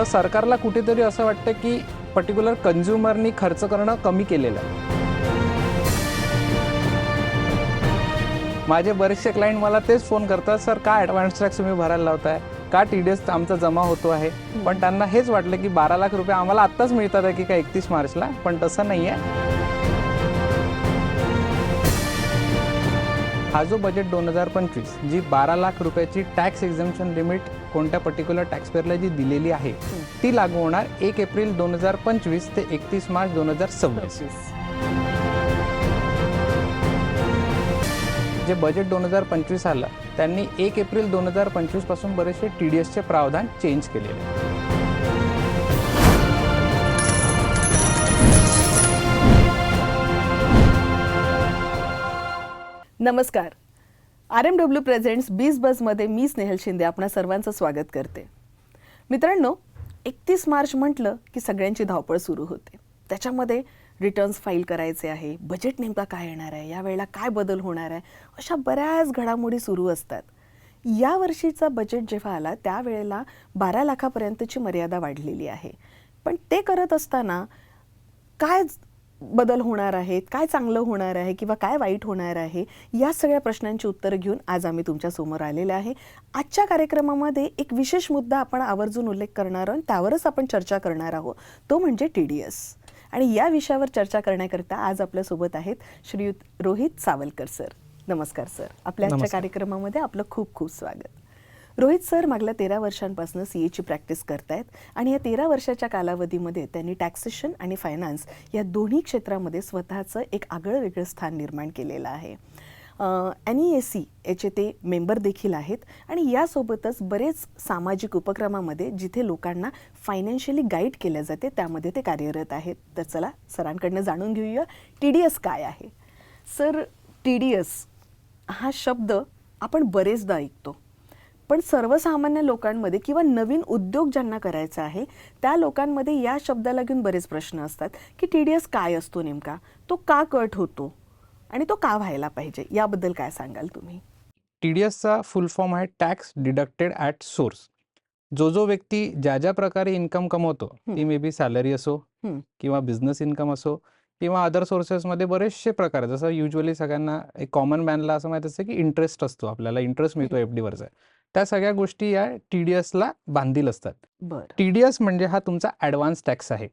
तर सरकारला कुठेतरी असं वाटतं की पर्टिक्युलर कन्झ्युमरनी खर्च करणं कमी केलेलं आहे. माझे बरेचसे क्लायंट मला तेच फोन करतात सर का ॲडव्हान्स टॅक्स तुम्ही भरायला लावताय? का टी डी एस आमचा जमा होतो आहे? पण त्यांना हेच वाटलं की बारा लाख रुपये आम्हाला आत्ताच मिळतात आहे की काय एकतीस मार्चला पण तसं नाही आहे हा जो बजेट दोन हजार पंचवीस जी बारा लाख रुपयाची टॅक्स एक्झम्पशन लिमिट कोणत्या पर्टिक्युलर टॅक्सपेअरला जी दिलेली आहे ती लागू होणार एक एप्रिल दोन हजार पंचवीस ते एकतीस मार्च दोन हजार सव्वीस. जे बजेट दोन हजार पंचवीस आलं त्यांनी एक एप्रिल दोन हजार पंचवीसपासून बरेचसे टी डी एसचे प्रावधान चेंज केलेले. नमस्कार. आर एम डब्ल्यू प्रेझेंट्स बीस बसमध्ये मी स्नेहल शिंदे आपणा सर्वांचं स्वागत करते. मित्रांनो एकतीस मार्च म्हटलं की सगळ्यांची धावपळ सुरू होते. त्याच्यामध्ये रिटर्न्स फाईल करायचे आहे बजेट नेमका काय येणार आहे यावेळेला काय बदल होणार आहे अशा बऱ्याच घडामोडी सुरू असतात. या वर्षीचा बजेट जेव्हा आला त्यावेळेला बारा लाखापर्यंतची मर्यादा वाढलेली आहे. पण ते करत असताना काय बदल होणार आहेत काय चांगलं होणार आहे किंवा काय वाईट होणार आहे या सगळ्या प्रश्नांची उत्तरं घेऊन आज आम्ही तुमच्यासमोर आलेले आहे. आजच्या कार्यक्रमामध्ये एक विशेष मुद्दा आपण आवर्जून उल्लेख करणार आहोत त्यावरच आपण चर्चा करणार आहोत. तो म्हणजे टी डी एस. आणि या विषयावर चर्चा करण्याकरिता आज आपल्यासोबत आहेत श्रीयुत रोहित सावलकर सर. नमस्कार सर. आपल्या आजच्या. कार्यक्रमामध्ये आपलं खूप खूप स्वागत. रोहित सर मागल्या तेरा वर्षांपासून सी एची प्रॅक्टिस करतायत आणि या तेरा वर्षाच्या कालावधीमध्ये त्यांनी टॅक्सेशन आणि फायनान्स या दोन्ही क्षेत्रामध्ये स्वतःचं एक आगळं वेगळं स्थान निर्माण केलेलं आहे. एन ई एस सी याचे ते मेंबर देखील आहेत आणि यासोबतच बरेच सामाजिक उपक्रमामध्ये जिथे लोकांना फायनान्शियली गाईड केल्या जाते त्यामध्ये ते कार्यरत आहेत. तर चला सरांकडनं जाणून घेऊया टी डी एस काय आहे? सर टी डी एस हा शब्द आपण बरेचदा ऐकतो. पण सर्वसामान्य लोकांमध्ये किंवा नवीन उद्योग ज्यांना करायचा आहे त्या लोकांमध्ये या शब्दाला घेऊन बरेच प्रश्न असतात की टी डी एस काय असतो नेमका? तो का कट होतो? आणि तो का व्हायला पाहिजे? याबद्दल काय सांगाल तुम्ही? टी डी एसचा फुल फॉर्म आहे टॅक्स डिडक्टेड ॲट सोर्स जो जो व्यक्ती ज्या ज्या प्रकारे इन्कम कमवतो. ती मे बी सॅलरी असो. किंवा बिझनेस इन्कम असो किंवा अदर सोर्सेसमध्ये बरेचसे प्रकार. जसं युजली सगळ्यांना एक कॉमन मॅनला असं माहीत असतं की इंटरेस्ट असतो आपल्याला. इंटरेस्ट मिळतो एफ डीवरचा त्या सगळ्या गोष्टी या टी डी एसला बांधील असतात. बरं. टी डी एस म्हणजे हा तुमचा ॲडव्हान्स टॅक्स आहे.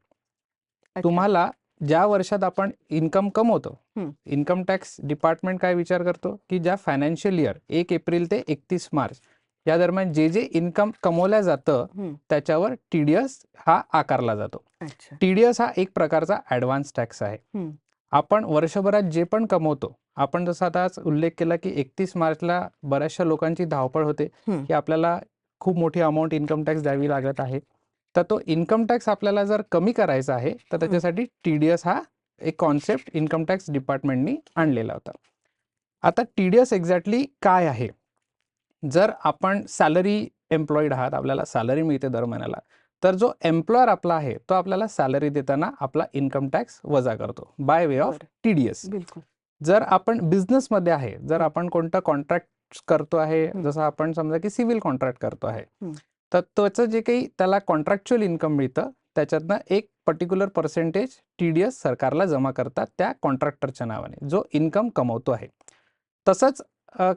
तुम्हाला ज्या वर्षात आपण इन्कम कमवतो. इन्कम टॅक्स डिपार्टमेंट काय विचार करतो? की ज्या फायनान्शियल इयर एक एप्रिल ते एकतीस मार्च या दरम्यान जे जे इन्कम कमवल्या जातं. त्याच्यावर टी डी एस हा आकारला जातो. अच्छा. टी डी एस हा एक प्रकारचा ॲडव्हान्स टॅक्स आहे. आपण वर्षभरात जे पण कमवतो आपण जसं आता आज उल्लेख केला की एकतीस मार्चला बऱ्याचशा लोकांची धावपळ होते. की आपल्याला खूप मोठी अमाऊंट इन्कम टॅक्स द्यावी लागत आहे. तर तो इन्कम टॅक्स आपल्याला जर कमी करायचा आहे तर त्याच्यासाठी टी डी एस हा एक कॉन्सेप्ट इन्कम टॅक्स डिपार्टमेंटनी आणलेला होता. आता टी डी एस एक्झॅक्टली काय आहे? जर आपण सॅलरी एम्प्लॉईड आहात आपल्याला सॅलरी मिळते दर महिन्याला तर जो एम्प्लॉयर आपला आहे तो आपल्याला सॅलरी देताना आपला इन्कम टॅक्स वजा करतो बाय वे ऑफ बरं. टी डी एस बिलकुल जर आपण बिझनेसमध्ये आहे जर आपण कोणता कॉन्ट्रॅक्ट करतो आहे. जसं आपण समजा की सिव्हिल कॉन्ट्रॅक्ट करतो आहे. तर त्याचं जे काही त्याला कॉन्ट्रॅक्च्युअल इन्कम मिळतं त्याच्यातनं एक particular percentage T D S सरकारला जमा करतात त्या कॉन्ट्रॅक्टरच्या नावाने जो इन्कम कमवतो आहे तसंच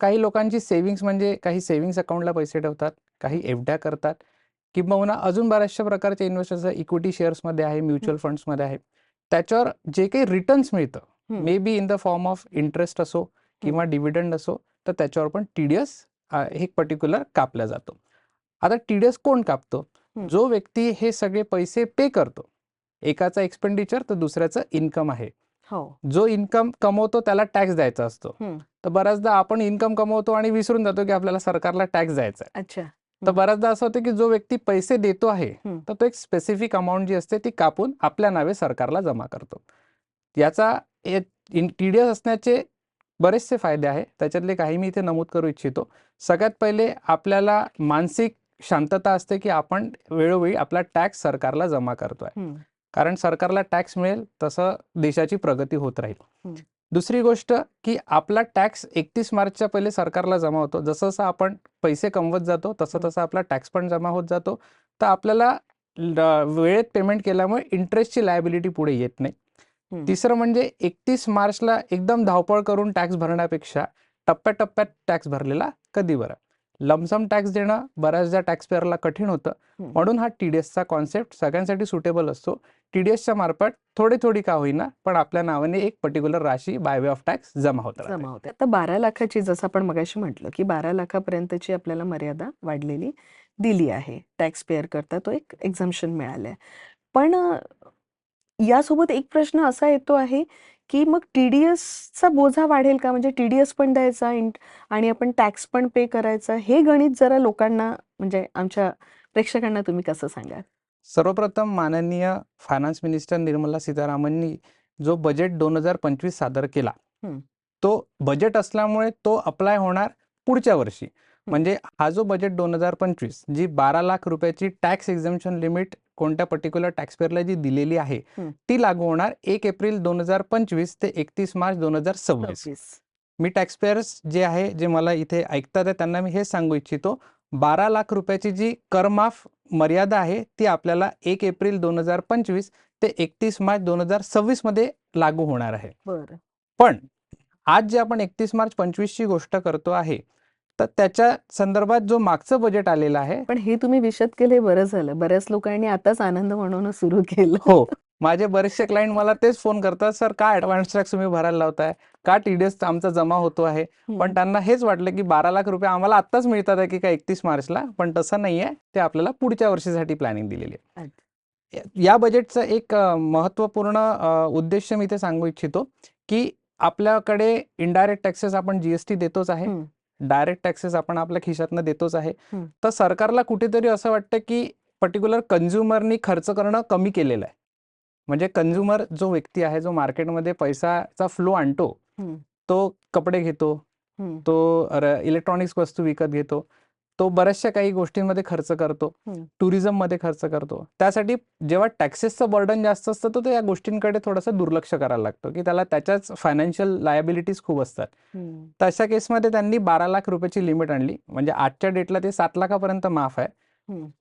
काही लोकांची सेव्हिंग्स म्हणजे काही सेव्हिंग्स अकाउंटला पैसे ठेवतात काही एफड्या करतात किंबहुना अजून बऱ्याचशा प्रकारचे इन्व्हेस्टर्स इक्विटी शेअर्समध्ये आहे म्युच्युअल फंड्समध्ये आहे. त्याच्यावर जे काही रिटर्न्स मिळतं. May be in the form of interest असो किंवा डिव्हिडंड असो तर त्याच्यावर पण टी डी एस हे पर्टिक्युलर कापला जातो. आता टी डी एस कोण कापतो. जो व्यक्ती हे सगळे पैसे पे करतो. एकाचा एक्सपेंडिचर तर दुसऱ्याचं इन्कम आहे. हो. जो इन्कम कमवतो त्याला टॅक्स द्यायचा असतो. तर बऱ्याचदा आपण इन्कम कमवतो आणि विसरून जातो की आपल्याला सरकारला टॅक्स द्यायचा तर. बऱ्याचदा असं होतं की जो व्यक्ती पैसे देतो आहे. तर तो एक स्पेसिफिक अमाऊंट जी असते ती कापून आपल्या नावे सरकारला जमा करतो याचा टी डी एस असण्याचे बरेचसे फायदे आहे त्याच्यातले काही मी इथे नमूद करू इच्छितो सगळ्यात पहिले आपल्याला मानसिक शांतता असते की आपण वेळोवेळी आपला टॅक्स सरकारला जमा करतोय. कारण सरकारला टॅक्स मिळेल तसं देशाची प्रगती होत राहील. दुसरी गोष्ट की आपला टॅक्स एकतीस मार्चच्या पहिले सरकारला जमा होतो जसं जसं आपण पैसे कमवत जातो तसं. तसं आपला टॅक्स पण जमा होत जातो तर आपल्याला वेळेत पेमेंट केल्यामुळे इंटरेस्टची लायबिलिटी पुढे येत नाही. तिसरं म्हणजे एकतीस मार्चला एकदम धावपळ करून टॅक्स भरण्यापेक्षा टप्प्याटप्प्यात टॅक्स भरलेला कधी बरा लमसम टॅक्स देणं बऱ्याचदा टॅक्स पेअरला कठीण होतं. म्हणून हा टी डी एसचा कॉन्सेप्ट सगळ्यांसाठी सुटेबल असतो टी डी एसच्या मार्फत थोडी थोडी का होईना पण आपल्या नावाने एक पर्टिक्युलर राशी बाय वे ऑफ टॅक्स जमा होत जमा होते. आता बारा लाखाची जसं आपण मगाशी म्हटलं की बारा लाखापर्यंतची आपल्याला मर्यादा वाढलेली दिली आहे. टॅक्स पेअर करता तो एक एक्झम्पशन मिळालंय. पण यासोबत एक प्रश्न असा येतो आहे की मग टी डी एसचा बोझा वाढेल का? म्हणजे टी डी एस पण द्यायचा आणि आपण टॅक्स पण पे करायचा हे गणित जरा लोकांना म्हणजे आमच्या प्रेक्षकांना तुम्ही कसं सांगाल? सर्वप्रथम माननीय फायनान्स मिनिस्टर निर्मला सीतारामननी जो बजेट दोन हजार पंचवीस सादर केला. तो बजेट असल्यामुळे तो अप्लाय होणार पुढच्या वर्षी म्हणजे हा जो बजेट दोन हजार पंचवीस जी बारा लाख रुपयाची टॅक्स एक्झम्पशन लिमिट कोणत्या पर्टिक्युलर टॅक्सपेअरला जी दिलेली आहे. ती लागू होणार एक एप्रिल दोन हजार पंचवीस ते एकतीस मार्च दोन हजार सव्वीस. मी टॅक्सपेअर्स जे आहे जे मला इथे ऐकतात त्यांना मी हेच सांगू इच्छितो बारा लाख रुपयाची जी करमाफ मर्यादा आहे ती आपल्याला एक एप्रिल दोन हजार पंचवीस ते एकतीस मार्च दोन हजार सव्वीसमध्ये लागू होणार आहे. पण आज जे आपण एकतीस मार्च पंचवीसची गोष्ट करतो आहे तर त्याच्या संदर्भात जो मागचं बजेट आलेलं आहे पण हे तुम्ही विशद केले बरं झालं. बऱ्याच लोकांनी आताच आनंद म्हणून सुरू केलं. हो. माझे बरेचसे क्लायंट मला तेच फोन करतात सर का ऍडव्हान्स टॅक्स तुम्ही भरायला लावताय? का टीडीएस आमचा जमा होतो आहे? पण. त्यांना हेच वाटलं की बारा लाख रुपये आम्हाला आत्ताच मिळतात आहे की काय एकतीस मार्चला पण तसं नाही आहे ते आपल्याला पुढच्या वर्षीसाठी प्लॅनिंग दिलेली आहे. या- बजेटचं एक अ, उद्देश मी इथे सांगू इच्छितो की आपल्याकडे इनडायरेक्ट टॅक्सेस आपण जीएसटी देतोच आहे. डायरेक्ट टॅक्सेस आपण आपल्या खिशातनं देतोच आहे. तर सरकारला कुठेतरी असं वाटतं की पर्टिक्युलर कन्झ्युमरनी खर्च करणं कमी केलेलं आहे. म्हणजे कन्झ्युमर जो व्यक्ती आहे जो मार्केटमध्ये पैसाचा फ्लो आणतो. तो कपडे घेतो. तो इलेक्ट्रॉनिक्स वस्तू विकत घेतो तो बऱ्याचशा काही गोष्टींमध्ये खर्च करतो हम्म. टुरिझममध्ये खर्च करतो त्यासाठी जेव्हा टॅक्सेसचं बर्डन जास्त असतं तर तो या गोष्टींकडे थोडंसं दुर्लक्ष करायला लागतो की त्याला त्याच्याच फायनान्शियल लायबिलिटीज खूप असतात. तर अशा केसमध्ये त्यांनी बारा लाख रुपयाची लिमिट आणली म्हणजे आजच्या डेटला ते सात लाखापर्यंत माफ आहे.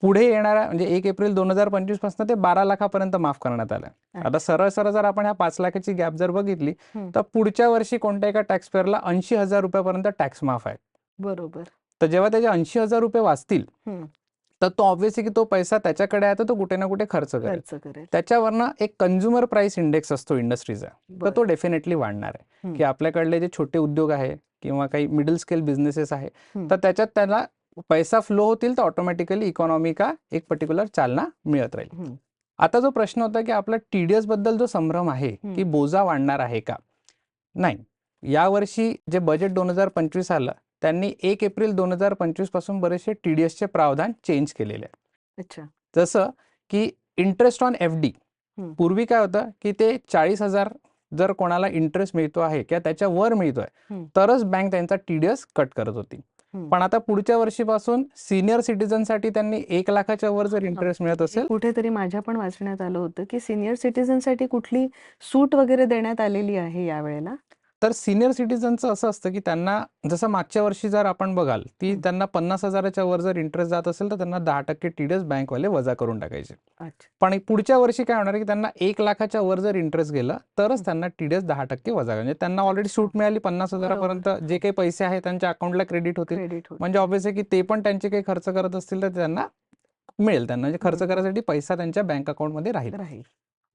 पुढे येणाऱ्या म्हणजे एक एप्रिल दोन हजार पंचवीसपासून ते बारा लाखापर्यंत माफ करण्यात आलं आता. सरळ सरळ जर आपण ह्या पाच लाखाची गॅप जर बघितली. तर पुढच्या वर्षी कोणत्या एका टॅक्स पेअरला ऐंशी हजार रुपयापर्यंत टॅक्स माफ आहे बरोबर तर जेव्हा त्याचे ऐंशी हजार रुपये वाचतील. तर तो ऑब्व्हियसली की तो पैसा त्याच्याकडे आहे तर तो कुठे ना कुठे खर्च करेल त्याच्यावरनं एक कन्झ्युमर प्राइस इंडेक्स असतो इंडस्ट्रीचा तर. तो डेफिनेटली वाढणार आहे. की आपल्याकडले जे छोटे उद्योग आहे किंवा काही मिडल स्केल बिझनेसेस आहे. तर त्याच्यात त्याला पैसा फ्लो होतील तर ऑटोमॅटिकली इकॉनॉमी का एक पर्टिक्युलर चालना मिळत राहील. आता जो प्रश्न होता की आपला टीडीएसबद्दल जो संभ्रम आहे की. बोजा वाढणार आहे का नाही यावर्षी जे बजेट दोन हजार पंचवीस आलं त्यांनी एक एप्रिल दोन हजार पंचवीसपासून बरेचसे टीडीएसचे प्रावधान चेंज केलेले आहे अच्छा जसं की इंटरेस्ट ऑन एफ डी. पूर्वी काय होतं की ते चाळीस हजार जर कोणाला इंटरेस्ट मिळतो आहे किंवा त्याच्या वर मिळतोय. तरच बँक त्यांचा टीडीएस कट करत होती. पण आता पुढच्या वर्षीपासून सिनियर सिटीजनसाठी त्यांनी एक लाखाच्या वर जर इंटरेस्ट मिळत असेल. कुठेतरी माझ्या पण वाचण्यात आलं होतं की सिनियर सिटीजनसाठी कुठली सूट वगैरे देण्यात आलेली आहे यावेळेला? तर सिनियर सिटीजनचं असं असतं की त्यांना जसं मागच्या वर्षी जर आपण बघाल ती. त्यांना पन्नास हजाराच्या वर जर इंटरेस्ट जात असेल तर त्यांना दहा टक्के टीडीएस बँकवाले वजा करून टाकायचे. पण पुढच्या वर्षी काय होणार आहे की त्यांना एक लाखाच्या वर जर इंटरेस्ट गेलं तरच त्यांना टीडीएस दहा टक्के वजा म्हणजे त्यांना ऑलरेडी सूट मिळाली पन्नास हजारापर्यंत जे काही पैसे आहेत त्यांच्या अकाउंटला क्रेडिट होतील. म्हणजे ऑब्व्हियस की ते पण त्यांचे काही खर्च करत असतील तर त्यांना मिळेल त्यांना. म्हणजे खर्च. करायसाठी पैसा त्यांच्या बँक अकाउंटमध्ये राहील.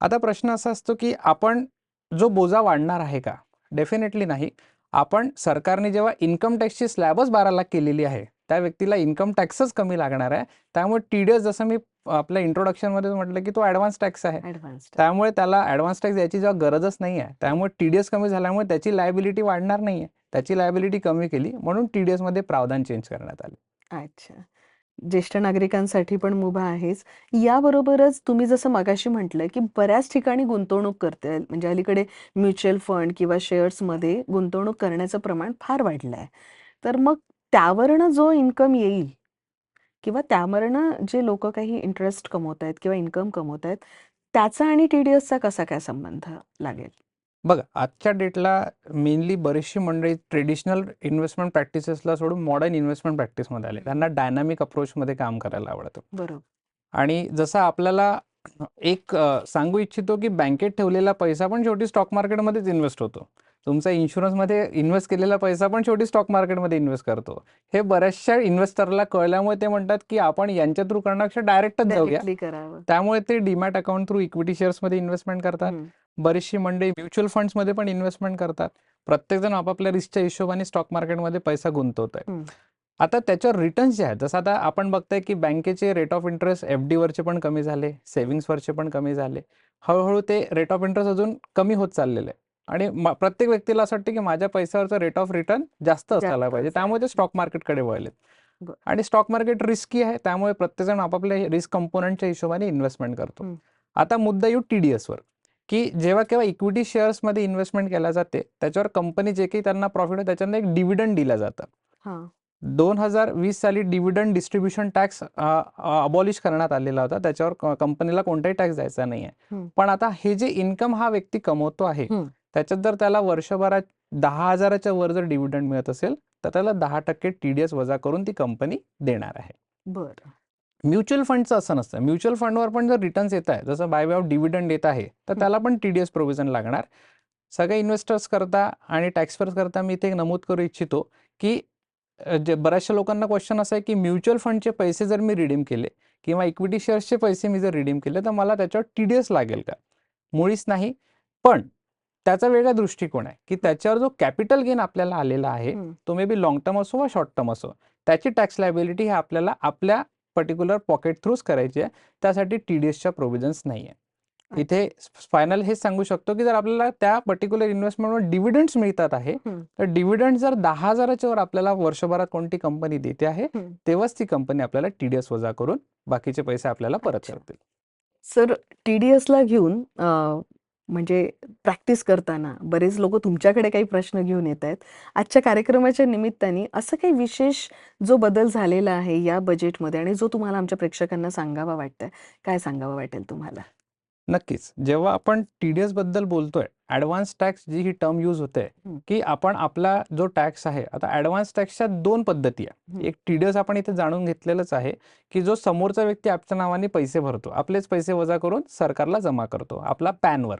आता प्रश्न असा असतो की आपण जो बोजा वाढणार आहे का डेफिनेटली नाही. आपण सरकारने जेव्हा इन्कम टॅक्सची स्लॅबच बारा लाख केलेली आहे त्या व्यक्तीला इन्कम टॅक्सच कमी लागणार आहे. त्यामुळे टीडीएस जसं मी आपल्या इंट्रोडक्शनमध्ये म्हटलं की तो ॲडव्हान्स टॅक्स आहे. ऍडव्हान्स त्यामुळे त्याला ॲडव्हान्स टॅक्स याची जेव्हा गरजच नाही आहे त्यामुळे टीडीएस कमी झाल्यामुळे त्याची लायबिलिटी वाढणार नाही आहे. त्याची लायबिलिटी कमी केली म्हणून TDS मध्ये प्रावधान चेंज करण्यात आले. अच्छा. ज्येष्ठ नागरिकांसाठी पण मुभा आहेच याबरोबरच तुम्ही जसं मागाशी म्हटलं की बऱ्याच ठिकाणी गुंतवणूक करते म्हणजे अलीकडे म्युच्युअल फंड किंवा शेअर्समध्ये गुंतवणूक करण्याचं प्रमाण फार वाढलं आहे तर मग त्यावरनं जो इन्कम येईल किंवा त्यावरनं जे लोक काही इंटरेस्ट कमवत आहेत किंवा इन्कम कमवत आहेत त्याचा आणि टी डी एसचा कसा काय संबंध लागेल? बघा आजच्या डेटला मेनली बरीचशी मंडळी ट्रेडिशनल इन्व्हेस्टमेंट प्रॅक्टिसेसला सोडून मॉडर्न इन्व्हेस्टमेंट प्रॅक्टिसमध्ये आले. त्यांना डायनामिक अप्रोचमध्ये काम करायला आवडतं. बरोबर. आणि जसं आपल्याला एक सांगू इच्छितो की बँकेत ठेवलेला पैसा पण शेवटी स्टॉक मार्केटमध्येच इन्व्हेस्ट होतो. तुमचा इन्शुरन्समध्ये इन्व्हेस्ट केलेला पैसा पण शेवटी स्टॉक मार्केटमध्ये इन्व्हेस्ट करतो. हे बऱ्याचशा इन्व्हेस्टरला कळल्यामुळे ते म्हणतात की आपण यांच्या थ्रू करण्यापेक्षा डायरेक्टच जाऊया. त्यामुळे ते डीमॅट अकाउंट थ्रू इक्विटी शेअर्समध्ये इन्व्हेस्टमेंट करतात. बरीचशी मंडळी म्युच्युअल फंड्समध्ये पण इन्व्हेस्टमेंट करतात. प्रत्येकजण आपापल्या रिस्कच्या हिशोबाने स्टॉक मार्केटमध्ये पैसा गुंतवत आहे. आता त्याच्यावर रिटर्न्स जे आहेत जसं आता आपण बघताय की बँकेचे रेट ऑफ इंटरेस्ट एफ वरचे पण कमी झाले सेव्हिंग्सवरचे पण कमी झाले. हळूहळू ते रेट ऑफ इंटरेस्ट अजून कमी होत चाललेले आहे. आणि प्रत्येक व्यक्तीला असं वाटतं की माझ्या पैशावरचा रेट ऑफ रिटर्न जास्त असायला पाहिजे. त्यामुळे ते स्टॉक मार्केटकडे वळलेत. आणि स्टॉक मार्केट रिस्की आहे त्यामुळे प्रत्येकजण आपापल्या रिस्क कंपोनंटच्या हिशोबाने इन्व्हेस्टमेंट करतो. आता मुद्दा येऊ टी डी एसवर. की जेव्हा केव्हा इक्विटी शेअर्समध्ये इन्व्हेस्टमेंट केल्या जाते त्याच्यावर कंपनी जे काही त्यांना प्रॉफिट आहे त्याच्यानं एक डिव्हिडंड दिलं जातं. हा. दोन हजार वीस साली डिव्हिडंड डिस्ट्रीब्युशन टॅक्स अबॉलिश करण्यात आलेला होता. त्याच्यावर कंपनीला कोणताही टॅक्स द्यायचा नाही आहे हम्म. पण आता हे जे इन्कम हा व्यक्ती कमवतो आहे. त्याच्यात जर त्याला वर्षभरात दहा हजाराच्या वर जर डिव्हिडंड मिळत असेल तर त्याला दहा टक्के टीडीएस वजा करून ती कंपनी देणार आहे. बर. म्युच्युअल फंडचं असं नसतं म्युच्युअल फंडवर पण जर रिटर्न्स येत आहे जसं बाय वे ऑफ डिव्हिडंड येत आहे तर. त्याला पण टीडीएस प्रोव्हिजन लागणार सगळ्या इन्व्हेस्टर्स करता आणि टॅक्सपर्स करता मी इथे नमूद करू इच्छितो की जे बऱ्याचशा लोकांना क्वेश्चन असं आहे की म्युच्युअल फंडचे पैसे जर मी रिडीम केले किंवा इक्विटी शेअर्सचे पैसे मी जर रिडीम केले तर मला त्याच्यावर टीडीएस लागेल का मुळीच नाही पण त्याचा वेगळा दृष्टिकोन आहे की त्याच्यावर जो कॅपिटल गेन आपल्याला आलेला आहे. तो मे बी लॉंग टर्म असो वा शॉर्ट टर्म असो त्याची टॅक्स लायबिलिटी ही आपल्याला आपल्या पर्टिक्युलर पॉकेट थ्रूच करायची आहे त्यासाठी टी डी एसच्या प्रोव्हिजन्स नाही आहे इथे फायनल हेच सांगू शकतो की जर आपल्याला त्या पर्टिक्युलर इन्व्हेस्टमेंटवर डिव्हिडंड्स मिळतात आहे. तर डिव्हिडंड जर दहा हजाराच्या वर आपल्याला वर्षभरात कोणती कंपनी देते आहे. तेव्हाच ती कंपनी आपल्याला टी डी एस वजा करून बाकीचे पैसे आपल्याला परत. करतील सर टी डी एसला घेऊन म्हणजे प्रॅक्टिस करताना बरेच लोक तुमच्याकडे काही प्रश्न घेऊन येत आहेत. आजच्या कार्यक्रमाच्या निमित्ताने असं काही विशेष जो बदल झालेला आहे या बजेटमध्ये आणि जो तुम्हाला आमच्या प्रेक्षकांना सांगावा वाटतंय काय सांगावं वाटेल तुम्हाला? नक्कीच जेव्हा आपण टी डी एसबद्दल बोलतोय ऍडव्हान्स टॅक्स जी ही टर्म यूज होते. की आपण आपला जो टॅक्स आहे आता ऍडव्हान्स टॅक्सच्या दोन पद्धती आहे. एक टी डी एस आपण इथे जाणून घेतलेलंच आहे की जो समोरचा व्यक्ती आपच्या नावाने पैसे भरतो आपलेच पैसे वजा करून सरकारला जमा करतो आपला पॅनवर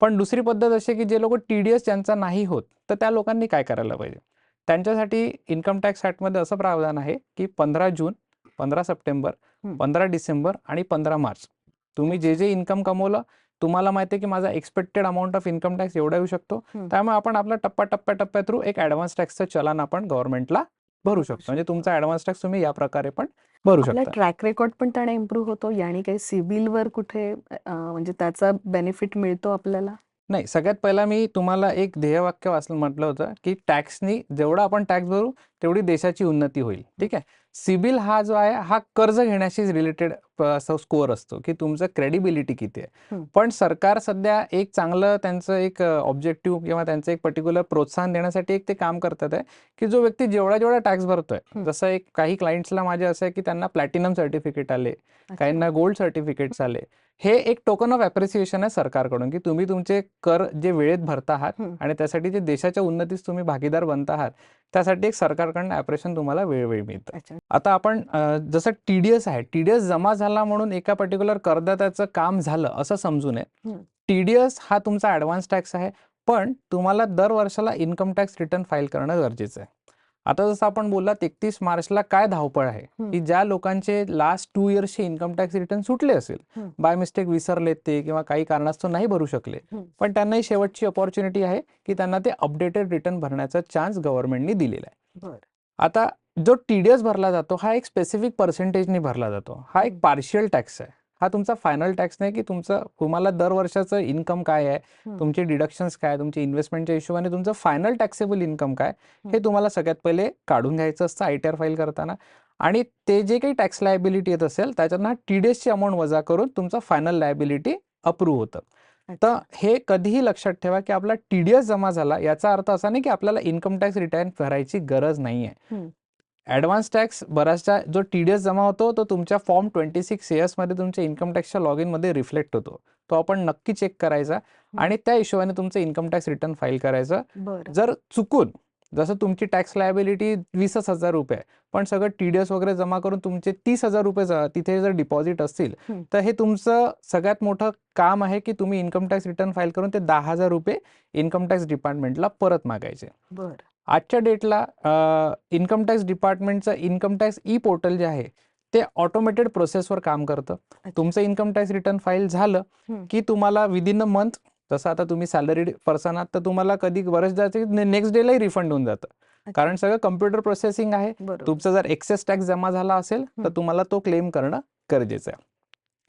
पण दुसरी पद्धत अशी की जे लोक टी डी एस ज्यांचा नाही होत तर त्या लोकांनी काय करायला पाहिजे त्यांच्यासाठी इन्कम टॅक्स ॲक्टमध्ये असं प्रावधान आहे की पंधरा जून पंधरा सप्टेंबर. पंधरा डिसेंबर आणि पंधरा मार्च तुम्ही जे जे इन्कम कमवलं तुम्हाला माहिती आहे की माझा expected amount of income tax एवढा येऊ शकतो. त्यामुळे आपण आपला टप्प्या टप्प्या टप्प्या थ्रू एक ॲडव्हान्स टॅक्सचं चलन आपण गव्हर्नमेंटला भरू शकतो. म्हणजे तुमचा ॲडव्हान्स टॅक्स तुम्ही या प्रकारे पण भरू शकता. ट्रॅक रेकॉर्ड पण त्याने इम्प्रूव्ह होतो. याने काही सिबिलवर कुठे अ, म्हणजे त्याचा बेनिफिट मिळतो आपल्याला? नाही सगळ्यात पहिला मी तुम्हाला एक ध्येयवाक्य वाचलं म्हटलं होतं की टॅक्सनी जेवढा आपण टॅक्स भरू तेवढी देशाची उन्नती होईल ठीक आहे सिबिल हा जो आहे हा कर्ज घेण्याशी रिलेटेड असं स्कोअर असतो की तुमचं क्रेडिबिलिटी किती आहे. पण सरकार सध्या एक चांगलं त्यांचं एक ऑब्जेक्टिव्ह किंवा त्यांचं एक पर्टिक्युलर प्रोत्साहन देण्यासाठी एक ते काम करतात आहे की जो व्यक्ती जेवढा जेवढा टॅक्स भरतोय. जसं एक काही क्लायंट्सला माझे असं आहे की त्यांना प्लॅटिनम सर्टिफिकेट आले. काहींना गोल्ड सर्टिफिकेट्स आले हे एक टोकन ऑफ अप्रिसिएशन आहे सरकारकडून की तुम्ही तुमचे कर जे वेळेत भरता आहात. आणि त्यासाठी जे देशाच्या उन्नतीस तुम्ही भागीदार बनता आहात त्यासाठी एक सरकारकडनं ॲप्रेशन तुम्हाला वेळोवेळी मिळतं आता आपण जसं टी डी एस आहे टी डी एस जमा झाला म्हणून एका पर्टिक्युलर करदात्याचं काम झालं असं समजू नये हम्म. टी डी एस हा तुमचा ॲडव्हान्स टॅक्स आहे पण तुम्हाला दर वर्षाला इन्कम टॅक्स रिटर्न फाईल करणं गरजेचं आहे आता जसं आपण बोललात एकतीस मार्चला काय धावपळ आहे. की ज्या लोकांचे लास्ट टू इयर्सचे इन्कम टॅक्स रिटर्न सुटले असेल. बाय मिस्टेक विसरलेत ते किंवा काही कारणास्तव नाही भरू शकले. पण त्यांनाही शेवटची अपॉर्च्युनिटी आहे की त्यांना ते अपडेटेड रिटर्न भरण्याचा चान्स गव्हर्नमेंटने दिलेला आहे आता जो टी डी एस भरला जातो हा एक स्पेसिफिक पर्सेंटेजने भरला जातो हा एक. पार्शियल टॅक्स आहे हा तुमचा फायनल टॅक्स नाही की तुमचं तुम्हाला दर वर्षाचं इन्कम काय आहे. तुमचे डिडक्शन्स काय तुमचे इन्व्हेस्टमेंटच्या हिशोबाने तुमचं फायनल टॅक्सेबल इन्कम काय हे. तुम्हाला सगळ्यात पहिले काढून घ्यायचं असतं आय टी आर फाईल करताना आणि ते जे काही टॅक्स लायबिलिटी येत असेल त्याच्यातनं टी डी एसची अमाऊंट वजा करून तुमचं फायनल लायबिलिटी अप्रूव्ह होतं तर. हे कधीही लक्षात ठेवा की आपला टी डी एस जमा झाला याचा अर्थ असा नाही की आपल्याला इन्कम टॅक्स रिटर्न भरायची गरज नाही आहे हम्म. ॲडव्हान्स टॅक्स बराचसा जो टी डी एस जमा होतो तो तुमच्या फॉर्म ट्वेंटी सिक्समध्ये तुमच्या इन्कम टॅक्सच्या लॉग इनमध्ये रिफ्लेक्ट होतो. तो आपण नक्की चेक करायचा आणि त्या हिशोबाने तुमचं इन्कम टॅक्स रिटर्न फाईल करायचं. जर चुकून जसं तुमची टॅक्स लायबिलिटी वीसच हजार रुपये पण सगळं टी डी एस वगैरे जमा करून तुमचे तीस हजार रुपये तिथे जर डिपॉझिट असतील. तर हे तुमचं सगळ्यात मोठं काम आहे की तुम्ही इन्कम टॅक्स रिटर्न फाईल करून ते दहा हजार रुपये इन्कम टॅक्स डिपार्टमेंटला परत मागायचे. बर. आजच्या डेटला इन्कम टॅक्स डिपार्टमेंटचं इन्कम टॅक्स ई पोर्टल जे आहे ते ऑटोमेटेड प्रोसेसवर काम करतं. तुमचं इन्कम टॅक्स रिटर्न फाईल झालं. की तुम्हाला विदिन अ मंथ जसं आता तुम्ही सॅलरीड पर्सन आहात तर तुम्हाला कधी बरेचदा नेक्स्ट डेलाही रिफंड होऊन जातं. कारण सगळं कम्प्युटर प्रोसेसिंग आहे. तुमचा जर एक्सेस टॅक्स जमा झाला असेल तर. तुम्हाला तो क्लेम करणं गरजेचं आहे.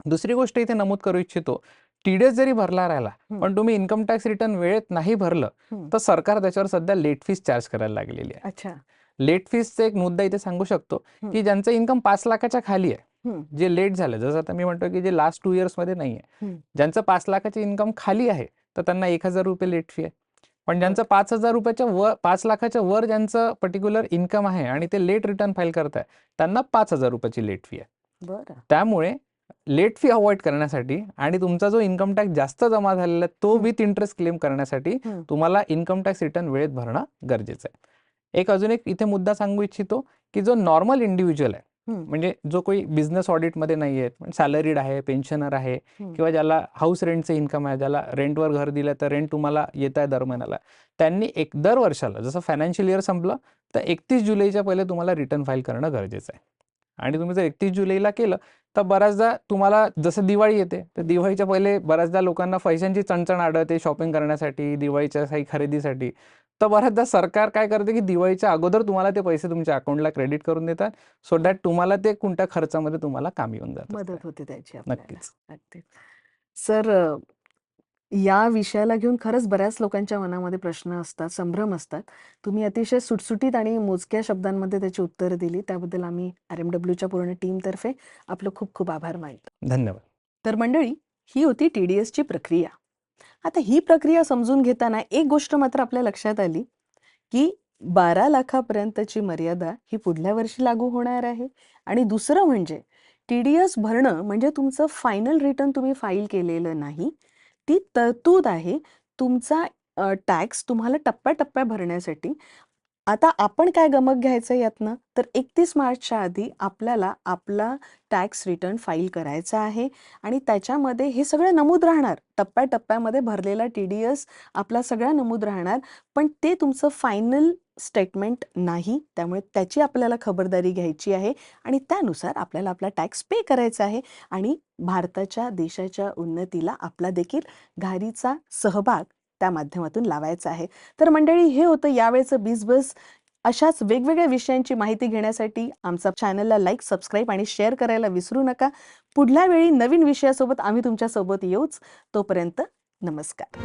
दुसरी गोष्ट इथे नमूद करू इच्छितो टीडीएस जरी भरला राहिला. पण तुम्ही इन्कम टॅक्स रिटर्न वेळेत नाही भरलं. तर सरकार त्याच्यावर सध्या लेट फीस चार्ज करायला लागलेली आहे अच्छा लेट फीसचा एक मुद्दा इथे सांगू शकतो. की ज्यांचं इन्कम पाच लाखाच्या खाली आहे. जे लेट झालं जसं आता मी म्हणतो की जे लास्ट टू मध्ये नाही आहे हम्म. ज्यांचं पाच लाखाचे इन्कम खाली आहे तर त्यांना एक हजार रुपये लेट फी आहे पण ज्यांचं पाच हजार रुपयाच्या वर पाच लाखाच्या वर ज्यांचं पर्टिक्युलर इन्कम आहे आणि ते लेट रिटर्न फाईल करताय त्यांना पाच हजार रुपयाची लेट फी आहे त्यामुळे लेट फी अवॉइड करण्यासाठी आणि तुमचा जो इन्कम टॅक्स जास्त जमा झालेला आहे तो. विथ इंटरेस्ट क्लेम करण्यासाठी. तुम्हाला इन्कम टॅक्स रिटर्न वेळेत भरणं गरजेचं आहे एक अजून एक इथे मुद्दा सांगू इच्छितो की जो नॉर्मल इंडिव्हिज्युअल आहे हम्म. म्हणजे जो कोई बिझनेस ऑडिटमध्ये नाही आहे पण सॅलरीड आहे पेन्शनर आहे. किंवा ज्याला हाऊस रेंटचं इन्कम आहे ज्याला रेंटवर घर दिलं तर रेंट तुम्हाला येत आहे दर महिन्याला त्यांनी एक दर वर्षाला जसं फायनान्शियल इयर संपलं तर एकतीस जुलैच्या पहिले तुम्हाला रिटर्न फाईल करणं गरजेचं आहे आणि तुम्ही जर एकतीस जुलैला केलं तर बऱ्याचदा तुम्हाला जसं दिवाळी येते तर दिवाळीच्या पहिले बऱ्याचदा लोकांना पैशांची चणचण आढळते शॉपिंग करण्यासाठी दिवाळीच्या काही खरेदीसाठी. तर बऱ्याचदा सरकार काय करते की दिवाळीच्या अगोदर तुम्हाला ते पैसे तुमच्या अकाउंटला क्रेडिट करून देतात सो दॅट तुम्हाला ते कोणत्या खर्चामध्ये तुम्हाला कामी येऊन जातात. मदत होते त्याची नक्कीच. सर या विषयाला घेऊन खरंच बऱ्याच लोकांच्या मनामध्ये प्रश्न असतात संभ्रम असतात. तुम्ही अतिशय सुटसुटीत आणि मोजक्या शब्दांमध्ये त्याची उत्तरं दिली. त्याबद्दल आम्ही आर एम डब्ल्यूच्या पूर्ण टीमतर्फे आपलं खूप खूप आभार मानतो. धन्यवाद. तर मंडळी ही होती टी डी एसची प्रक्रिया. आता ही प्रक्रिया समजून घेताना एक गोष्ट मात्र आपल्या लक्षात आली की बारा लाखापर्यंतची मर्यादा ही पुढल्या वर्षी लागू होणार आहे. आणि दुसरं म्हणजे टी डी एस भरणं म्हणजे तुमचं फायनल रिटर्न तुम्ही फाईल केलेलं नाही ती तरतूद आहे. तुमचा टॅक्स तुम्हाला टप्प्याटप्प्या भरण्यासाठी आता आपण काय गमक घ्यायचं यातनं? तर एकतीस मार्चच्या आधी आपल्याला आपला टॅक्स रिटर्न फाईल करायचा आहे आणि त्याच्यामध्ये हे सगळं नमूद राहणार. टप्प्याटप्प्यामध्ये भरलेला टी डी एस आपला सगळा नमूद राहणार. पण ते तुमचं फायनल स्टेटमेंट नाही त्यामुळे त्याची आपल्याला खबरदारी घ्यायची आहे आणि त्यानुसार आपल्याला आपला टॅक्स पे करायचा आहे आणि भारताच्या देशाच्या उन्नतीला आपला देखील घारीचा सहभाग त्या माध्यमातून लावायचं आहे. तर मंडळी हे होतं यावेळेचं बीजबस अशाच वेगवेगळ्या विषयांची माहिती घेण्यासाठी आमचा चॅनलला लाईक सबस्क्राईब आणि शेअर करायला विसरू नका. पुढल्या वेळी नवीन विषयासोबत आम्ही तुमच्यासोबत येऊच. तोपर्यंत नमस्कार.